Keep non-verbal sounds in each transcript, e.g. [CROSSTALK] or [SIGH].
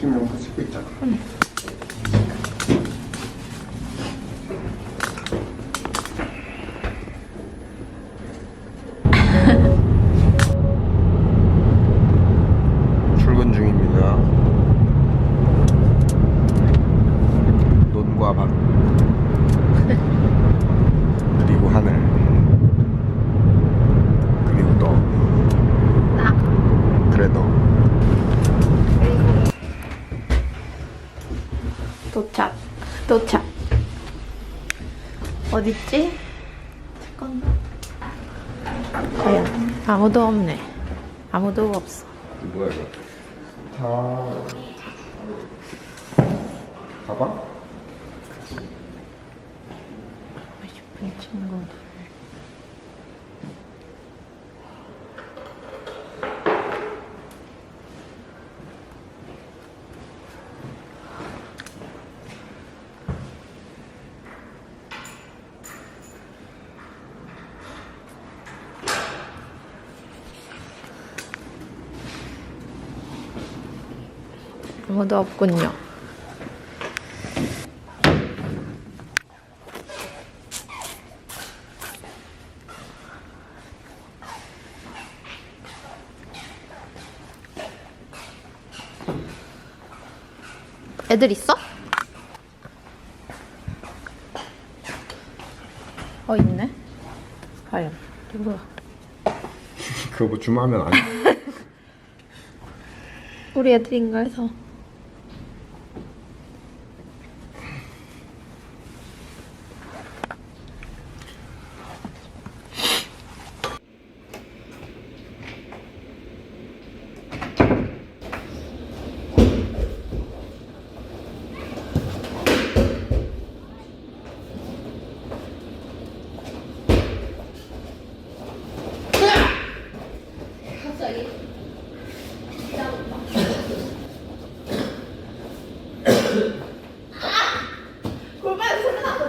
지금 영상 찍고 있잖아. 출근 중입니다. 논과 밭 그리고 하늘 그리고 너 그래도 도착. 도착. 어딨지? 잠깐만. 과연 아무도 없네. 아무도 없어. 뭐야 이거? 다 가방? 싶은 친구들. 아무도 없군요. 애들 있어? 어 있네. 과연 누구야? 그거 뭐 주문하면 안 돼. [LAUGHS] 우리 애들인가 해서.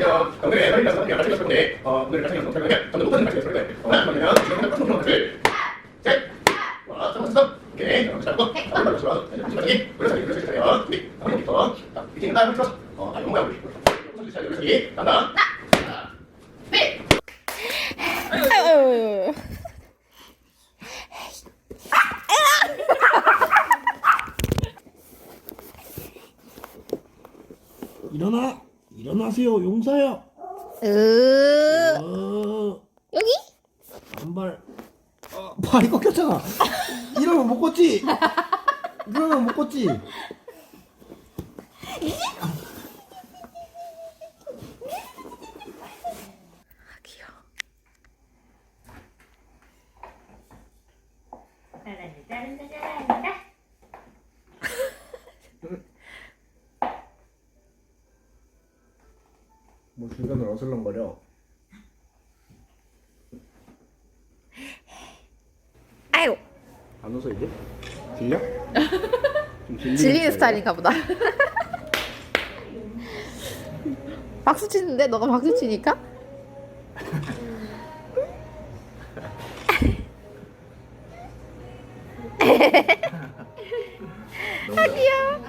야, 오늘의 머리 가서 가지고 싶은 건데, 어, 오늘 가서 가서 가면 저는 못하는 말이에요. 그런데, 어, 그러면 지금 하나 좀 둘, 셋, 와, 삼, 잘하고. 우리 한 이제 나 한번 어, 아, 뭔가 우리, 간다. 하나. 아유. 일어나! 일어나세요, 용사야! 으. 어, 여기? 한발. 어, 발이 꺾였잖아! 이러면 못 걷지! 이러면 못 걷지! 귀여워. 뭐 중간에 어슬렁거려. 아유. 안 웃어, 이제? 좀 질리는? 스타일인가 보다. [LAUGHS] 박수 치는데 너가 박수 치니까? 아 귀여워.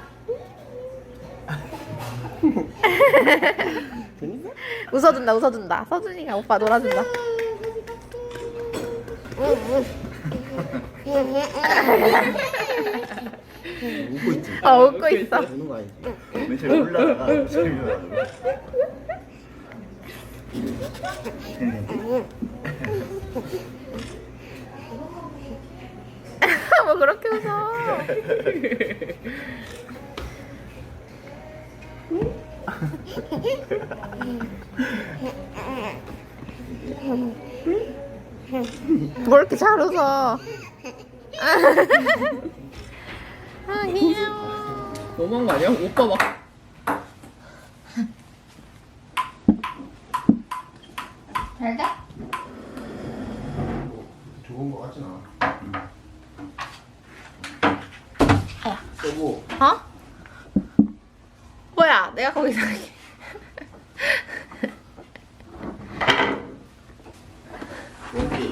웃어준다 웃어준다. 서준이가 오빠 놀아준다. [LAUGHS] 웃고 있지? 어 웃고 있어. 우는 거 아니지? 맨 올라가, 재미나고. [LAUGHS] 뭐 그렇게 웃어. 뭐 이렇게 잘 웃어. 아 귀여워. 너무한 거 아니야? 오빠 막. 달다? 좋은 거 같진 않아. 여보, 어? 뭐야? 내가 거기서 할게. 여기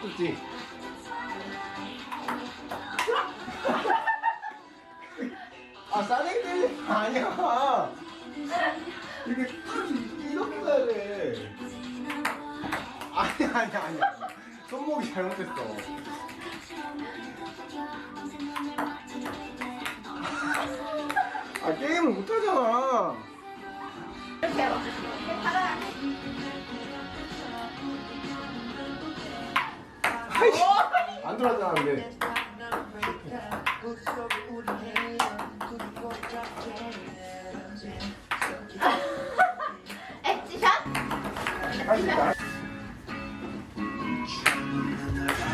못 듣지? [LAUGHS] 아 싸대기 때리는 거 아니야. 이게 탁 이렇게 가야 돼. 아니야 아니야 아니야. 손목이 잘못됐어. 아 게임을 못하잖아 근데 액션. 하니까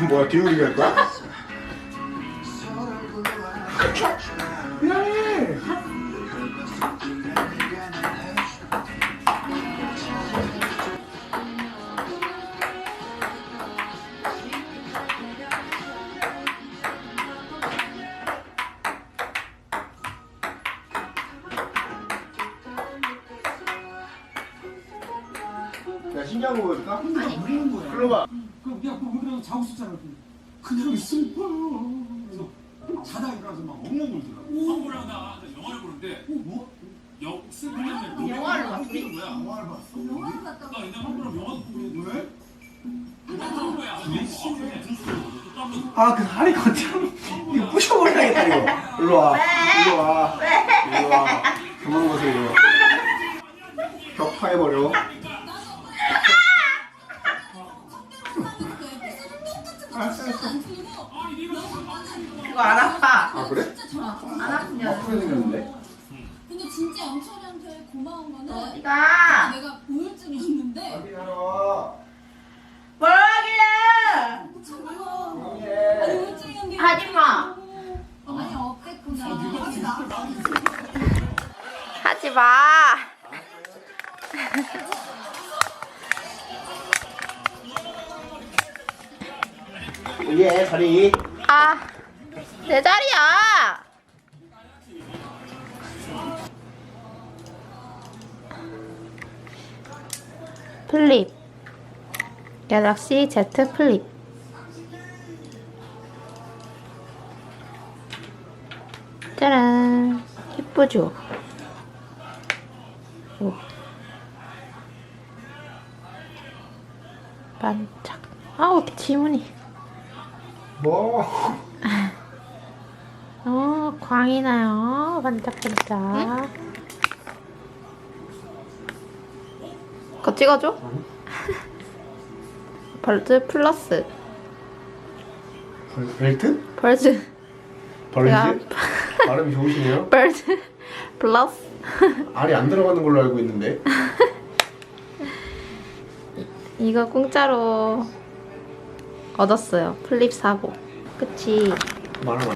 뭐야 기울이기 할 거야? [LAUGHS] 야 신기한 거 보여줄까? 아니 모르는 거야. 글로 봐 그럼 야, 그 우리랑 자고 싶잖아. 그냥 슬퍼. 그래서 자다 일어나서 막 엉엉 울더라고. 황보랑 나 영화를 보는데 어, 뭐? 영 슬프면 영화를 봤어? 봤어? 거야. 영화를 봤어? 영화를 봤다고? 나 옛날 황보랑 영화 보고 왜? 그런 거야. 열심히. 아그 다리 거참 이거 부셔버려야겠다 이거 일로 와 일로 와 일로 와 그만 보세요 격파해버려 그거 안 아파. 아 그래? 안 아프냐? 아프게 생겼는데? 근데 진짜 영철이한테 고마운 거는 어디가? 내가 우울증이 있는데 확인하러 뭘 하길래? 참아 아니 예. 우울증 연기 하지 마. 아니 어땠구나 하지 마. 예 다리 아, 내 자리야. 플립. 갤럭시 Z 플립. 짜란. 예쁘죠? 오. 반짝. 아, 어떻게 지문이. 뭐 어, 광이 나요. 반짝반짝. 그거 찍어줘? [LAUGHS] 벌즈 플러스. 벨트? 벌즈. 벌즈? [LAUGHS] 발음이 좋으시네요 벌즈 플러스. 알이 안 들어가는 걸로 알고 있는데 이거 공짜로 얻었어요. 플립 사고. 그치. 말하면